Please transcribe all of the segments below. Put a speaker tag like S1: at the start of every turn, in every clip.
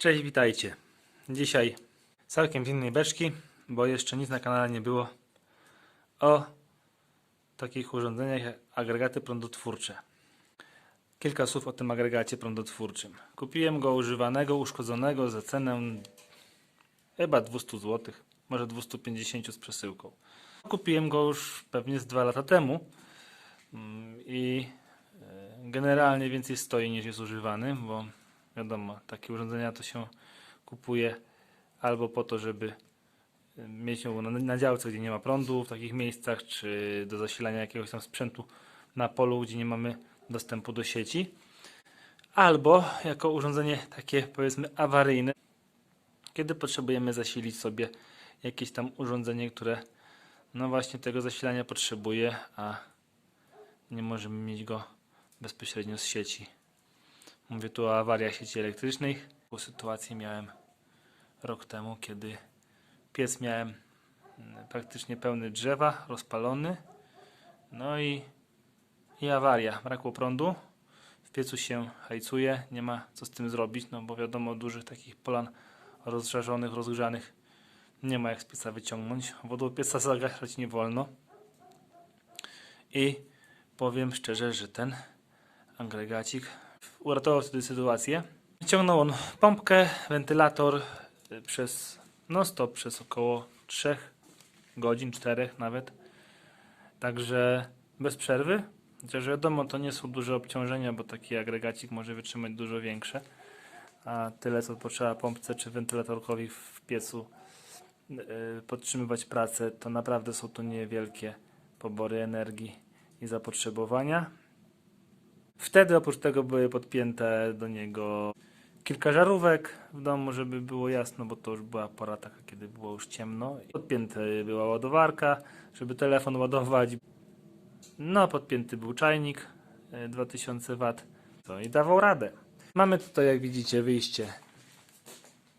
S1: Cześć, witajcie. Dzisiaj całkiem z innej beczki, bo jeszcze nic na kanale nie było o takich urządzeniach jak agregaty prądotwórcze. Kilka słów o tym agregacie prądotwórczym. Kupiłem go używanego, uszkodzonego za cenę chyba 200 zł, może 250 z przesyłką. Kupiłem go już pewnie z dwa lata temu Mm, i e, generalnie więcej stoi niż jest używany, bo wiadomo, takie urządzenia to się kupuje albo po to, żeby e, mieć ją na, na działce, gdzie nie ma prądu, w takich miejscach, czy do zasilania jakiegoś tam sprzętu na polu, gdzie nie mamy dostępu do sieci, albo jako urządzenie takie powiedzmy awaryjne, kiedy potrzebujemy zasilić sobie jakieś tam urządzenie, które no właśnie tego zasilania potrzebuje, a nie możemy mieć go bezpośrednio z sieci. Mówię tu o awariach sieci elektrycznych. Taką sytuację miałem rok temu, kiedy piec miałem mm, praktycznie pełny drzewa, rozpalony. No i, i awaria, brakło prądu. W piecu się hajcuje, nie ma co z tym zrobić, no bo wiadomo, dużych takich polan rozżarzonych, rozgrzanych nie ma jak z pieca wyciągnąć. Wodą pieca zagaszać nie wolno. I powiem szczerze, że ten agregacik uratował wtedy sytuację. Wyciągnął on pompkę, wentylator y, przez no stop przez około 3 godzin, 4 nawet. Także bez przerwy. Chociaż wiadomo, to nie są duże obciążenia, bo taki agregacik może wytrzymać dużo większe. A tyle, co potrzeba pompce czy wentylatorkowi w piecu yy, podtrzymywać pracę, to naprawdę są to niewielkie pobory energii i zapotrzebowania. Wtedy oprócz tego były podpięte do niego kilka żarówek w domu, żeby było jasno, bo to już była pora taka, kiedy było już ciemno. Podpięta była ładowarka, żeby telefon ładować. No, podpięty był czajnik e, 2000 W. To i dawał radę. Mamy tutaj, jak widzicie, wyjście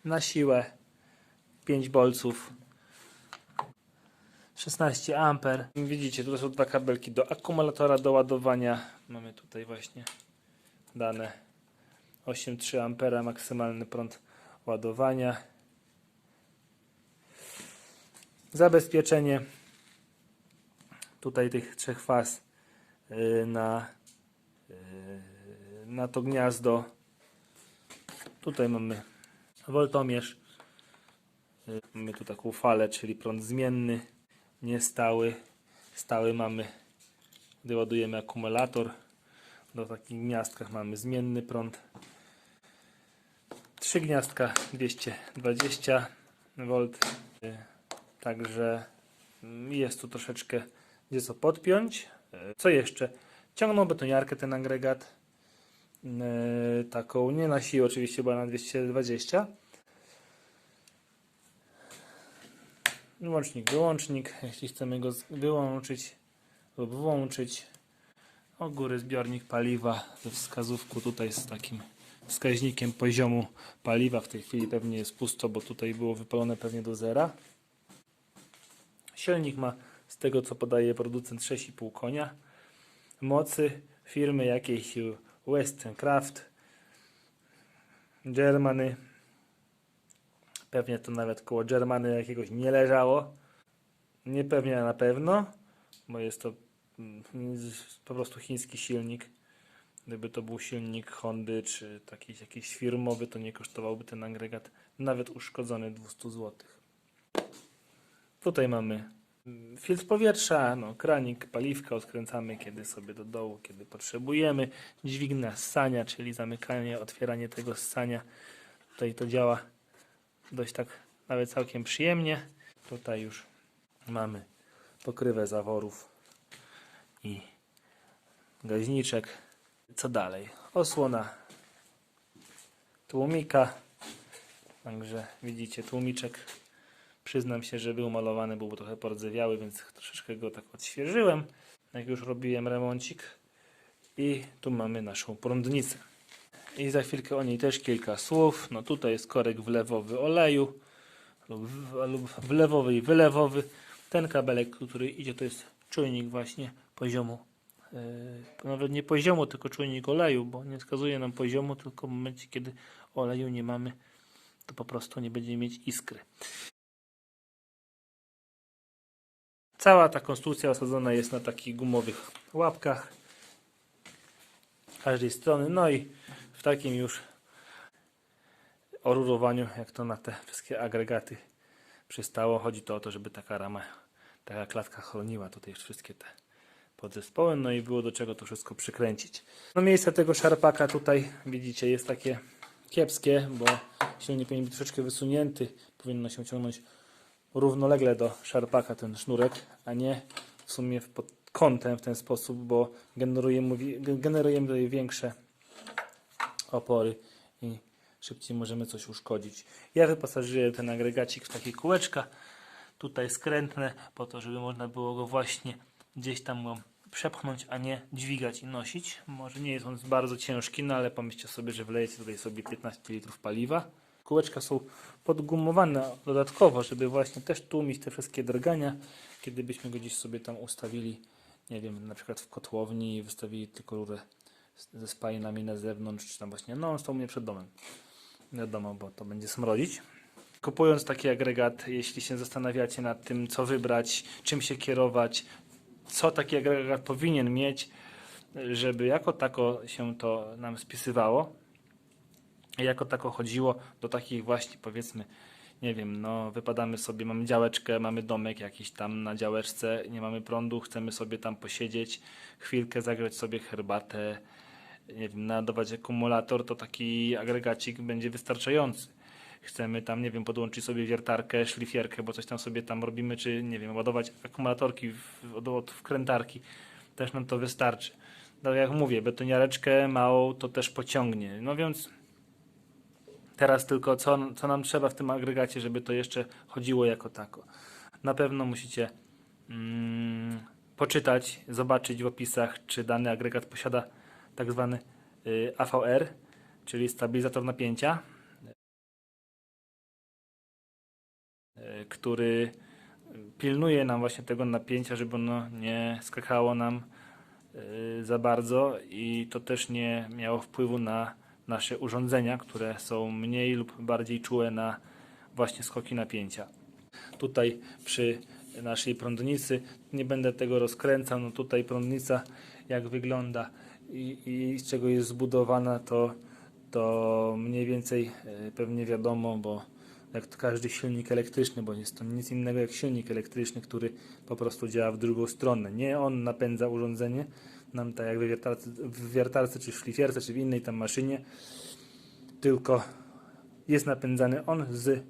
S1: na siłę 5 bolców 16 amper. Widzicie, tutaj są dwa kabelki do akumulatora do ładowania. Mamy tutaj właśnie dane 8,3 ampera maksymalny prąd ładowania. Zabezpieczenie tutaj tych trzech faz yy, na, yy, na to gniazdo. Tutaj mamy woltomierz. Yy, Mamy tu taką falę, czyli prąd zmienny niestały. Stały mamy, gdy ładujemy akumulator. Do takich gniazdkach mamy zmienny prąd. Trzy gniazdka 220 V. Także jest tu troszeczkę gdzie co podpiąć. Co jeszcze? Ciągnął betoniarkę ten agregat. Yy, Taką nie na siłę oczywiście, bo na 220. Łącznik, wyłącznik, jeśli chcemy go wyłączyć lub włączyć. O góry zbiornik paliwa ze wskazówką tutaj z takim wskaźnikiem poziomu paliwa. W tej chwili pewnie jest pusto, bo tutaj było wypalone pewnie do zera. Silnik ma z tego co podaje producent 6,5 konia. Mocy firmy jakiejś Western Craft Germany Pewnie to nawet koło Germany jakiegoś nie leżało. Nie pewnie a na pewno, bo jest to mm, po prostu chiński silnik. Gdyby to był silnik Hondy czy taki jakiś firmowy, to nie kosztowałby ten agregat nawet uszkodzony 200 zł. Tutaj mamy mm, filtr powietrza, no, kranik, paliwka odkręcamy kiedy sobie do dołu, kiedy potrzebujemy. Dźwignia ssania, czyli zamykanie, otwieranie tego ssania. Tutaj to działa dość tak nawet całkiem przyjemnie. Tutaj już mamy pokrywę zaworów i gaźniczek. Co dalej? Osłona tłumika. Także widzicie tłumiczek. Przyznam się, że był malowany, był trochę pordzewiały, więc troszeczkę go tak odświeżyłem. Jak już robiłem remoncik. I tu mamy naszą prądnicę. I za chwilkę o niej też kilka słów. No tutaj jest korek wlewowy oleju lub, lub wlewowy i wylewowy. Ten kabelek, który idzie, to jest czujnik właśnie poziomu. Yy, nawet nie poziomu, tylko czujnik oleju, bo nie wskazuje nam poziomu, tylko w momencie, kiedy oleju nie mamy to po prostu nie będziemy mieć iskry. Cała ta konstrukcja osadzona jest na takich gumowych łapkach każdej strony, no i w takim już orurowaniu, jak to na te wszystkie agregaty przystało. Chodzi to o to, żeby taka rama, taka klatka chroniła tutaj wszystkie te podzespoły, no i było do czego to wszystko przykręcić. No miejsce tego szarpaka tutaj widzicie jest takie kiepskie, bo silnik powinien być troszeczkę wysunięty, powinno się ciągnąć równolegle do szarpaka ten sznurek, a nie w sumie pod kątem w ten sposób, bo generujemy, generujemy większe opory i szybciej możemy coś uszkodzić. Ja wyposażyłem ten agregacik w takie kółeczka, tutaj skrętne, po to, żeby można było go właśnie gdzieś tam go przepchnąć, a nie dźwigać i nosić. Może nie jest on bardzo ciężki, no ale pomyślcie sobie, że wlejecie tutaj sobie 15 litrów paliwa. Kółeczka są podgumowane dodatkowo, żeby właśnie też tłumić te wszystkie drgania, kiedy byśmy go gdzieś sobie tam ustawili, nie wiem, na przykład w kotłowni i wystawili tylko rurę ze spajinami na zewnątrz, czy tam właśnie, no stał mnie przed domem. Wiadomo, bo to będzie smrodzić. Kupując taki agregat, jeśli się zastanawiacie nad tym, co wybrać, czym się kierować, co taki agregat powinien mieć, żeby jako tako się to nam spisywało, jako tako chodziło do takich właśnie powiedzmy, nie wiem, no wypadamy sobie, mamy działeczkę, mamy domek jakiś tam na działeczce, nie mamy prądu, chcemy sobie tam posiedzieć, chwilkę zagrać sobie herbatę, nie wiem, nadawać akumulator, to taki agregacik będzie wystarczający. Chcemy tam, nie wiem, podłączyć sobie wiertarkę, szlifierkę, bo coś tam sobie tam robimy, czy nie wiem, ładować akumulatorki od, od wkrętarki, też nam to wystarczy. No jak mówię, betoniareczkę małą to też pociągnie. No więc teraz tylko co, co nam trzeba w tym agregacie, żeby to jeszcze chodziło jako tako. Na pewno musicie mm, poczytać, zobaczyć w opisach, czy dany agregat posiada tak zwany y, AVR, czyli stabilizator napięcia, y, który pilnuje nam właśnie tego napięcia, żeby ono nie skakało nam y, za bardzo i to też nie miało wpływu na nasze urządzenia, które są mniej lub bardziej czułe na właśnie skoki napięcia. Tutaj przy naszej prądnicy, nie będę tego rozkręcał, no tutaj prądnica jak wygląda i, i z czego jest zbudowana, to, to mniej więcej e, pewnie wiadomo, bo jak każdy silnik elektryczny, bo jest to nic innego jak silnik elektryczny, który po prostu działa w drugą stronę. Nie on napędza urządzenie, nam tak jak w wiertarce, w wiertarce czy w szlifierce, czy w innej tam maszynie, tylko jest napędzany on z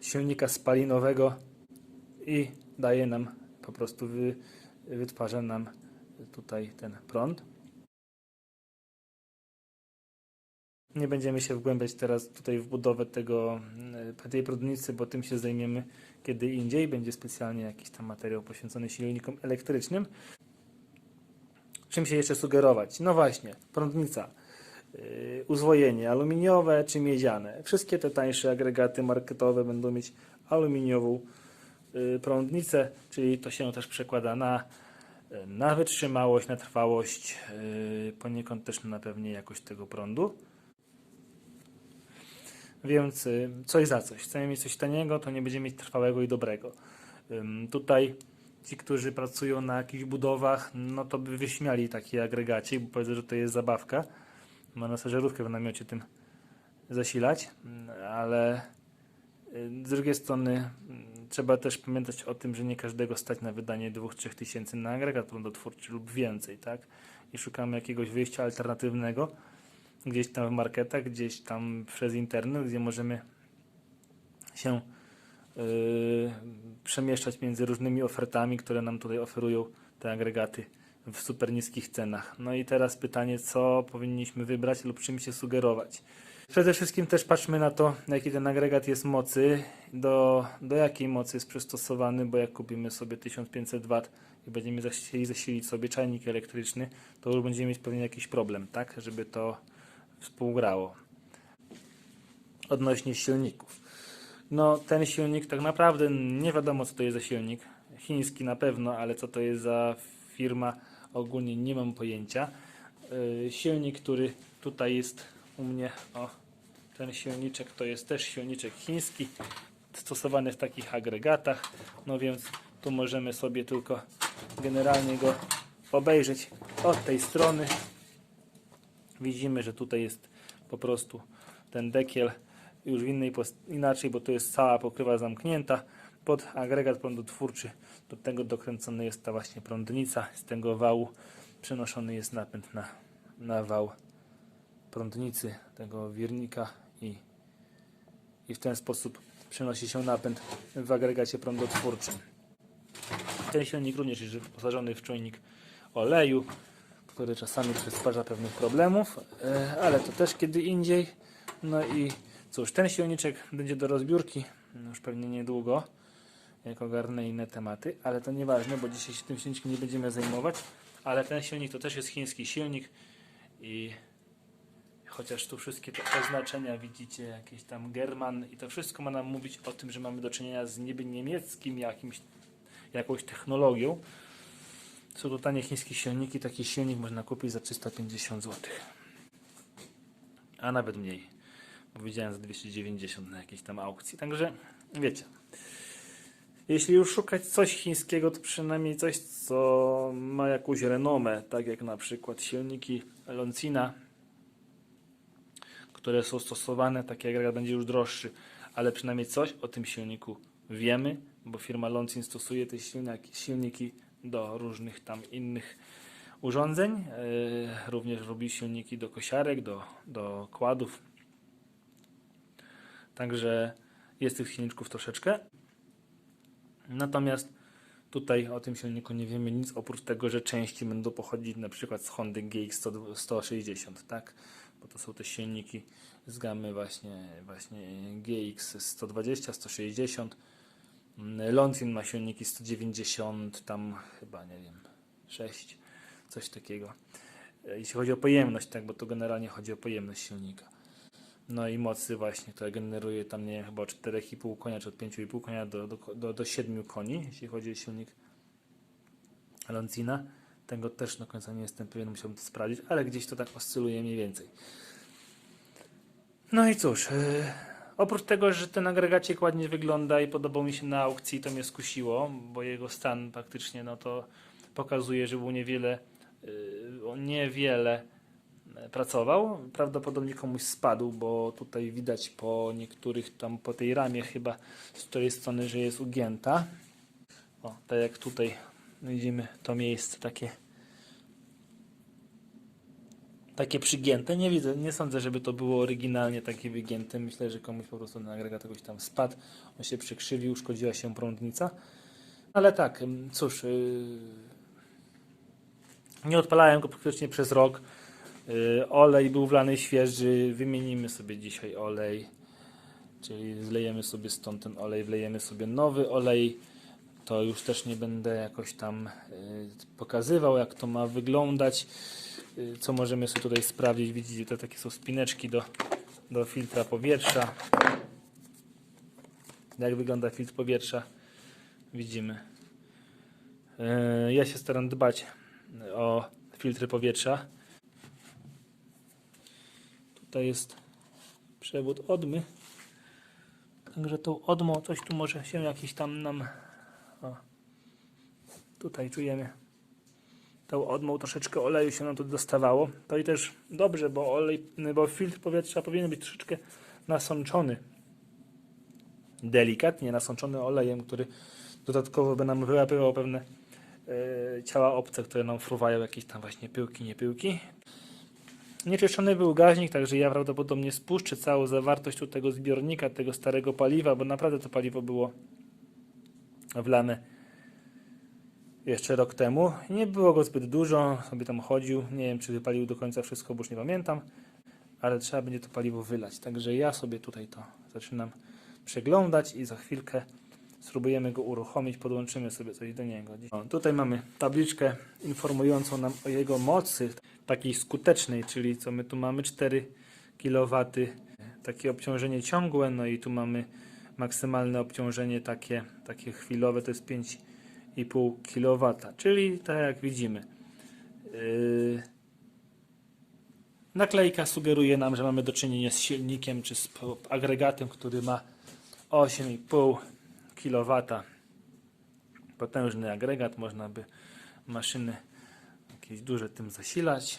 S1: silnika spalinowego i daje nam po prostu wy, wytwarza nam tutaj ten prąd. Nie będziemy się wgłębiać teraz tutaj w budowę tego, e, tej prądnicy, bo tym się zajmiemy kiedy indziej. Będzie specjalnie jakiś tam materiał poświęcony silnikom elektrycznym. Czym się jeszcze sugerować? No właśnie, prądnica, yy, uzwojenie aluminiowe czy miedziane. Wszystkie te tańsze agregaty marketowe będą mieć aluminiową yy, prądnicę, czyli to się też przekłada na, yy, na wytrzymałość, na trwałość, yy, poniekąd też na pewnie jakość tego prądu. Więc y, coś za coś. Chcemy mieć coś taniego, to nie będziemy mieć trwałego i dobrego. Ym, Tutaj ci, którzy pracują na jakichś budowach, no to by wyśmiali taki agregacik, bo powiedzą, że to jest zabawka. Można sobie żarówkę w namiocie tym zasilać, ale y, z drugiej strony mm, trzeba też pamiętać o tym, że nie każdego stać na wydanie 2-3 tysięcy na agregat prądotwórczy lub więcej, tak? I szukamy jakiegoś wyjścia alternatywnego gdzieś tam w marketach, gdzieś tam przez internet, gdzie możemy się przemieszczać między różnymi ofertami, które nam tutaj oferują te agregaty w super niskich cenach. No i teraz pytanie, co powinniśmy wybrać lub czym się sugerować. Przede wszystkim też patrzmy na to, jaki ten agregat jest mocy, do, do jakiej mocy jest przystosowany, bo jak kupimy sobie 1500 W i będziemy chcieli zasilić sobie czajnik elektryczny, to już będziemy mieć pewnie jakiś problem, tak, żeby to współgrało. Odnośnie silników. No, ten silnik tak naprawdę nie wiadomo, co to jest za silnik. Chiński na pewno, ale co to jest za firma, ogólnie nie mam pojęcia. Yy, silnik, który tutaj jest u mnie, o, Ten silniczek to jest też silniczek chiński, stosowany w takich agregatach. No więc tu możemy sobie tylko generalnie go obejrzeć od tej strony. Widzimy, że tutaj jest po prostu ten dekiel już w innej inaczej, bo to jest cała pokrywa zamknięta pod agregat prądotwórczy. Do tego dokręcona jest ta właśnie prądnica. Z tego wału przenoszony jest napęd na, na wał prądnicy tego wirnika i, i w ten sposób przenosi się napęd w agregacie prądotwórczym. Ten silnik również jest wyposażony w czujnik oleju, który czasami przysparza pewnych problemów, e, ale to też kiedy indziej. No i cóż, ten silniczek będzie do rozbiórki już pewnie niedługo, jak ogarnę inne tematy, ale to nieważne, bo dzisiaj się tym silniczkiem nie będziemy zajmować. Ale ten silnik to też jest chiński silnik i chociaż tu wszystkie te oznaczenia widzicie, jakieś tam German i to wszystko ma nam mówić o tym, że mamy do czynienia z niby niemieckim jakimś, jakąś technologią. Są to tanie chińskie silniki, taki silnik można kupić za 350 zł. A nawet mniej, widziałem za 290 na jakiejś tam aukcji. Także wiecie, jeśli już szukać coś chińskiego, to przynajmniej coś, co ma jakąś renomę, tak jak na przykład silniki Loncina, które są stosowane, taki agregat będzie już droższy, ale przynajmniej coś o tym silniku wiemy, bo firma Loncin stosuje te silniki, do różnych tam innych urządzeń. Yy, również robi silniki do kosiarek, do, do kładów. Także jest tych silniczków troszeczkę. Natomiast tutaj o tym silniku nie wiemy nic oprócz tego, że części będą pochodzić na przykład z Hondy GX 100 160, tak? Bo to są te silniki z gamy właśnie, właśnie GX 120, 160. Mm, Loncin ma silniki 190, tam chyba nie wiem, 6, coś takiego. E, Jeśli chodzi o pojemność, tak, bo to generalnie chodzi o pojemność silnika. No i mocy właśnie, która generuje tam, nie chyba od 4,5 konia, czy od 5,5 konia do, do, do, do 7 koni, jeśli chodzi o silnik Loncina. Tego też do końca nie jestem pewien, musiałbym to sprawdzić, ale gdzieś to tak oscyluje mniej więcej. No i cóż, yy, oprócz tego, że ten agregacik ładnie wygląda i podobał mi się na aukcji, to mnie skusiło, bo jego stan praktycznie, no to pokazuje, że był niewiele, yy, niewiele pracował. Prawdopodobnie komuś spadł, bo tutaj widać po niektórych tam, po tej ramie chyba z której strony, że jest ugięta. O, tak jak tutaj widzimy to miejsce takie takie przygięte. Nie widzę, nie sądzę, żeby to było oryginalnie takie wygięte. Myślę, że komuś po prostu ten agregat tam spadł, on się przykrzywił, uszkodziła się prądnica. Ale tak, cóż, yy, nie odpalałem go praktycznie przez rok. Yy, olej był wlany świeży, wymienimy sobie dzisiaj olej, czyli zlejemy sobie stąd ten olej, wlejemy sobie nowy olej. To już też nie będę jakoś tam yy, pokazywał, jak to ma wyglądać. Yy, co możemy sobie tutaj sprawdzić? Widzicie, to takie są spineczki do, do filtra powietrza. Jak wygląda filtr powietrza? Widzimy. Ja się staram dbać o filtry powietrza. Tutaj jest przewód odmy. Także tą odmą coś tu może się jakiś tam nam. O, tutaj czujemy. Tą odmą troszeczkę oleju się nam tu dostawało. To i też dobrze, bo olej, bo filtr powietrza powinien być troszeczkę nasączony. Delikatnie nasączony olejem, który dodatkowo by nam wyłapywał pewne e, ciała obce, które nam fruwają, jakieś tam właśnie pyłki, nie pyłki. Nieczyszczony był gaźnik, także ja prawdopodobnie spuszczę całą zawartość tu tego zbiornika, tego starego paliwa, bo naprawdę to paliwo było wlane jeszcze rok temu. Nie było go zbyt dużo, sobie tam chodził. Nie wiem, czy wypalił do końca wszystko, bo już nie pamiętam, ale trzeba będzie to paliwo wylać. Także ja sobie tutaj to zaczynam przeglądać i za chwilkę spróbujemy go uruchomić, podłączymy sobie coś do niego. O, tutaj mamy tabliczkę informującą nam o jego mocy, takiej skutecznej, czyli co my tu mamy 4 kW, takie obciążenie ciągłe, no i tu mamy maksymalne obciążenie takie, takie chwilowe, to jest 5,5 kW, czyli tak jak widzimy. Yy, Naklejka sugeruje nam, że mamy do czynienia z silnikiem czy z agregatem, który ma 8,5 kW. Potężny agregat, można by maszyny jakieś duże tym zasilać.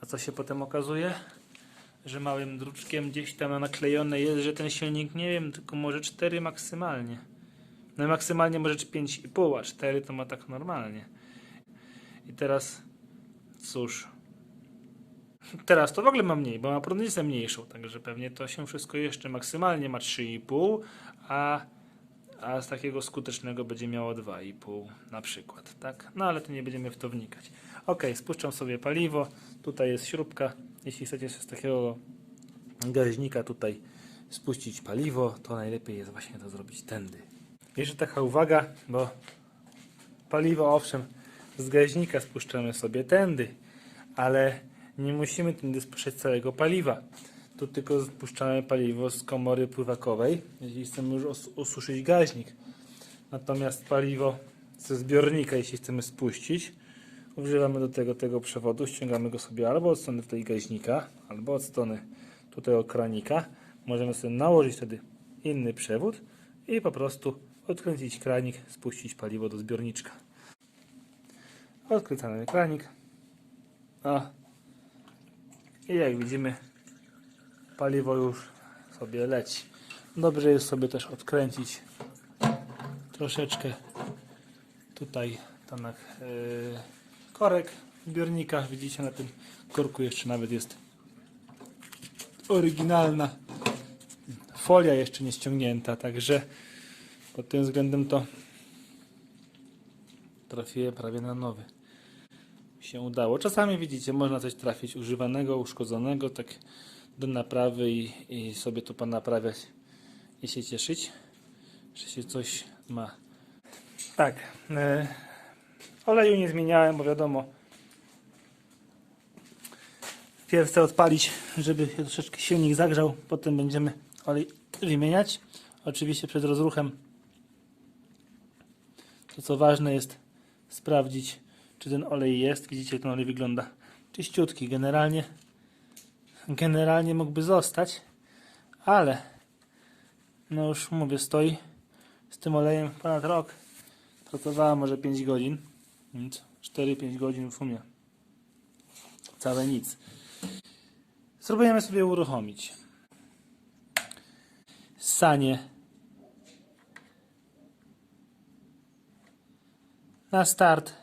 S1: A co się potem okazuje? Że małym druczkiem gdzieś tam naklejone jest, że ten silnik, nie wiem, tylko może 4 maksymalnie. No maksymalnie może 5,5, a 4 to ma tak normalnie. I teraz, cóż, teraz to w ogóle ma mniej, bo ma prądnicę mniejszą, także pewnie to się wszystko jeszcze maksymalnie ma 3,5, a, a z takiego skutecznego będzie miało 2,5 na przykład, tak? No ale to nie będziemy w to wnikać. Ok, spuszczam sobie paliwo, tutaj jest śrubka, jeśli chcecie z takiego gaźnika tutaj spuścić paliwo, to najlepiej jest właśnie to zrobić tędy. Jeszcze taka uwaga, bo paliwo owszem z gaźnika spuszczamy sobie tędy, ale nie musimy tędy spuszczać całego paliwa. Tu tylko spuszczamy paliwo z komory pływakowej, jeśli chcemy już os- osuszyć gaźnik. Natomiast paliwo ze zbiornika, jeśli chcemy spuścić, używamy do tego tego przewodu, ściągamy go sobie albo od strony tutaj gaźnika, albo od strony tutaj kranika. Możemy sobie nałożyć wtedy inny przewód i po prostu odkręcić kranik, spuścić paliwo do zbiorniczka. Odkręcamy kranik. A. I jak widzimy, paliwo już sobie leci. Dobrze jest sobie też odkręcić troszeczkę tutaj ten yy, korek zbiornika. Widzicie na tym korku jeszcze nawet jest oryginalna folia jeszcze nie ściągnięta, także pod tym względem to trafiłem prawie na nowy. Się udało. Czasami widzicie, można coś trafić używanego, uszkodzonego, tak do naprawy i, i sobie to ponaprawiać i się cieszyć, że się coś ma. Tak. E, oleju nie zmieniałem, bo wiadomo. Wpierw chcę odpalić, żeby się troszeczkę silnik zagrzał, potem będziemy olej wymieniać. Oczywiście przed rozruchem to co ważne jest sprawdzić, czy ten olej jest. Widzicie, jak ten olej wygląda czyściutki. Generalnie, generalnie mógłby zostać, ale no już mówię, stoi z tym olejem ponad rok. Pracowała może 5 godzin, więc 4-5 godzin w sumie. Całe nic. Spróbujemy sobie uruchomić. Sanie. Na start.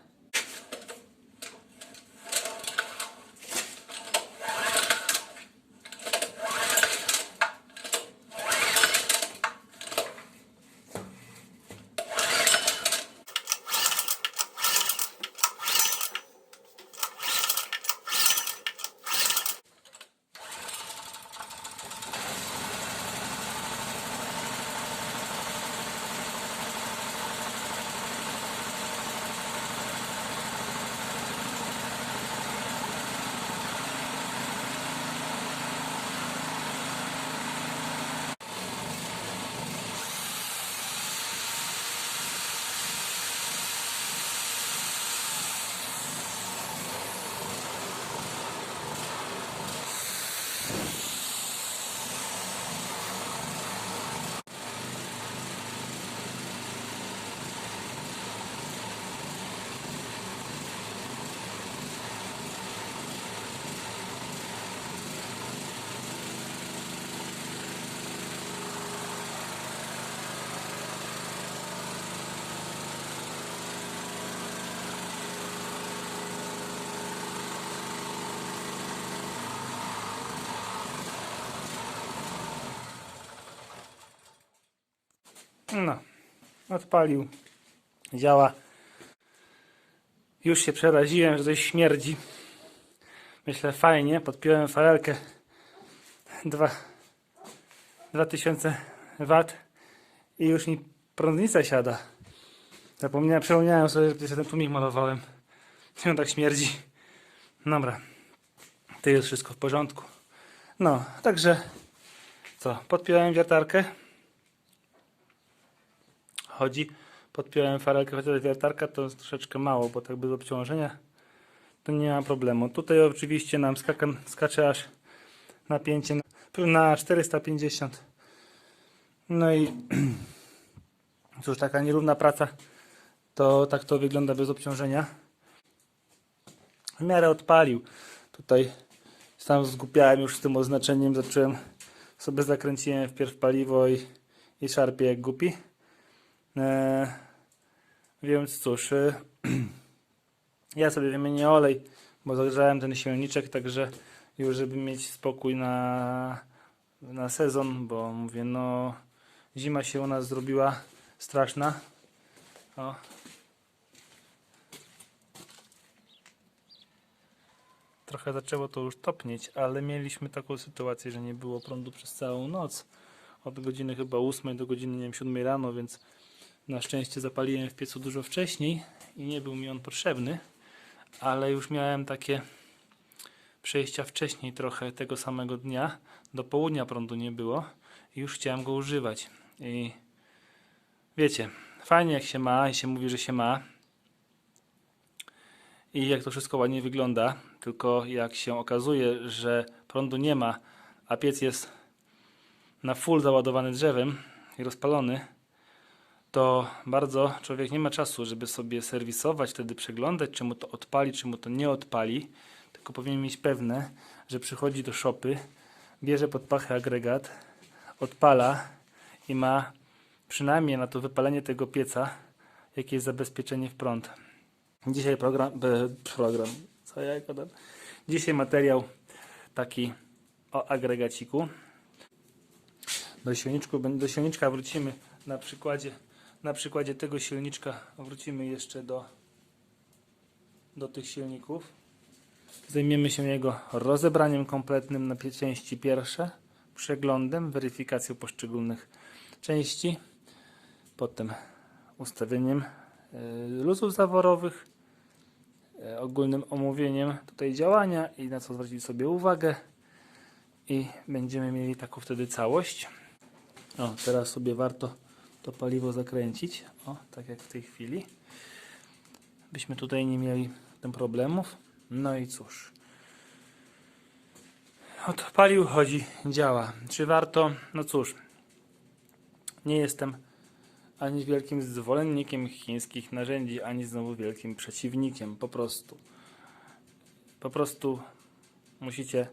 S1: No, odpalił. Działa. Już się przeraziłem, że coś śmierdzi. Myślę, fajnie, podpiąłem farelkę. Dwa, 2000 W i już mi prądnica siada. Zapomniałem, przypomniałem sobie, że ten tłumik malowałem. I on tak śmierdzi. Dobra. To jest wszystko w porządku. No, także co, podpiąłem wiertarkę chodzi. Podpiąłem farelkę, chociaż wiertarka to jest troszeczkę mało, bo tak bez obciążenia to nie ma problemu. Tutaj oczywiście nam skaka, skacze aż napięcie na- na 450. No i cóż, taka nierówna praca, to tak to wygląda bez obciążenia. W miarę odpalił. Tutaj sam zgupiałem już z tym oznaczeniem, zacząłem sobie zakręciłem wpierw paliwo i, i szarpie jak głupi. E, więc cóż, e, ja sobie wymienię olej, bo zagrzałem ten silniczek, także już żeby mieć spokój na, na sezon, bo mówię, no zima się u nas zrobiła straszna. O. Trochę zaczęło to już topnieć, ale mieliśmy taką sytuację, że nie było prądu przez całą noc. Od godziny chyba 8 do godziny nie wiem, 7 rano, więc na szczęście zapaliłem w piecu dużo wcześniej i nie był mi on potrzebny, ale już miałem takie przejścia wcześniej trochę tego samego dnia. Do południa prądu nie było i już chciałem go używać. I wiecie, fajnie jak się ma i się mówi, że się ma. I jak to wszystko ładnie wygląda, tylko jak się okazuje, że prądu nie ma, a piec jest na full załadowany drzewem i rozpalony, to bardzo człowiek nie ma czasu, żeby sobie serwisować, wtedy przeglądać, czy mu to odpali, czy mu to nie odpali, tylko powinien mieć pewne, że przychodzi do szopy, bierze pod pachę agregat, odpala i ma przynajmniej na to wypalenie tego pieca jakieś zabezpieczenie w prąd. Dzisiaj program, e, program, co ja gadam? Dzisiaj materiał taki o agregaciku. Do, silniczku, do silniczka wrócimy na przykładzie, na przykładzie tego silniczka wrócimy jeszcze do, do tych silników. Zajmiemy się jego rozebraniem kompletnym na części pierwsze, przeglądem, weryfikacją poszczególnych części, potem ustawieniem y, luzów zaworowych, y, ogólnym omówieniem tutaj działania i na co zwrócić sobie uwagę i będziemy mieli taką wtedy całość. O, teraz sobie warto to paliwo zakręcić, o, tak jak w tej chwili, byśmy tutaj nie mieli tym problemów. No i cóż, odpalił, chodzi, działa. Czy warto? No cóż, nie jestem ani wielkim zwolennikiem chińskich narzędzi, ani znowu wielkim przeciwnikiem. Po prostu. Po prostu musicie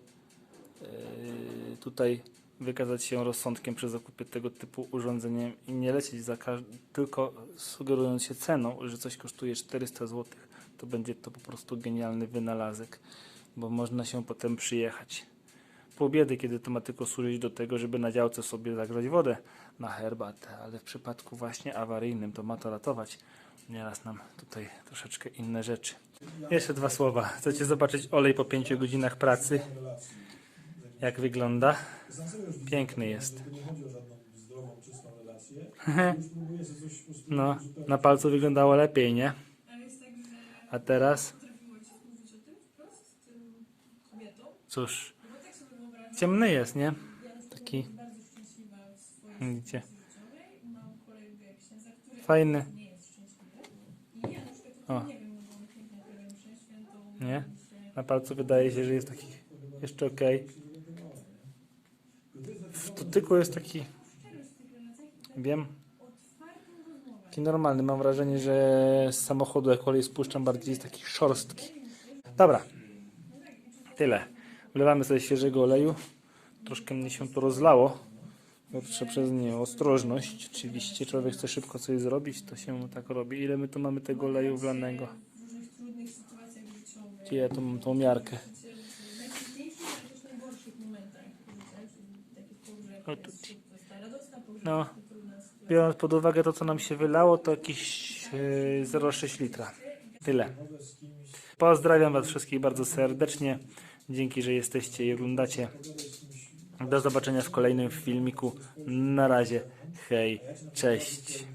S1: yy, tutaj wykazać się rozsądkiem przy zakupie tego typu urządzeniem i nie lecieć za tylko sugerując się ceną, że coś kosztuje 400 zł, to będzie to po prostu genialny wynalazek, bo można się potem przyjechać. Pół biedy, kiedy to ma tylko służyć do tego, żeby na działce sobie zagrzać wodę na herbatę, ale w przypadku właśnie awaryjnym to ma to ratować. Nieraz nam tutaj troszeczkę inne rzeczy. Jeszcze dwa słowa. Chcecie zobaczyć olej po 5 godzinach pracy? Jak wygląda? Piękny jest. No, na palcu wyglądało lepiej, nie? A teraz? Cóż, ciemny jest, nie? taki-
S2: jestem bardzo szczęśliwa w swojej
S1: Gdzie?
S2: sytuacji życiowej. Mam kolegę księdza, który
S1: Fajny. O.
S2: nie.
S1: Na palcu wydaje się, że jest taki jeszcze ok. W dotyku jest taki,
S2: tak
S1: wiem, taki normalny. Mam wrażenie, że z samochodu jak olej spuszczam bardziej jest taki szorstki. Dobra, tyle. Wlewamy sobie świeżego oleju. Troszkę mnie się to rozlało. Trzeba przez nie ostrożność. Oczywiście człowiek chce szybko coś zrobić, to się tak robi. Ile my tu mamy tego oleju wlanego? Gdzie ja tu mam tą miarkę?
S2: Przecież w najpiękniejszych, ale też najgorszych momentach życia, czyli takich pogrzeb,
S1: O, tu
S2: jest to ta radosna pogrzeb,
S1: No. Biorąc pod uwagę to, co nam się wylało, to jakieś yy, 0,6 litra. Tyle. Pozdrawiam Was wszystkich bardzo serdecznie. Dzięki, że jesteście i oglądacie. Do zobaczenia w kolejnym filmiku. Na razie. Hej, cześć.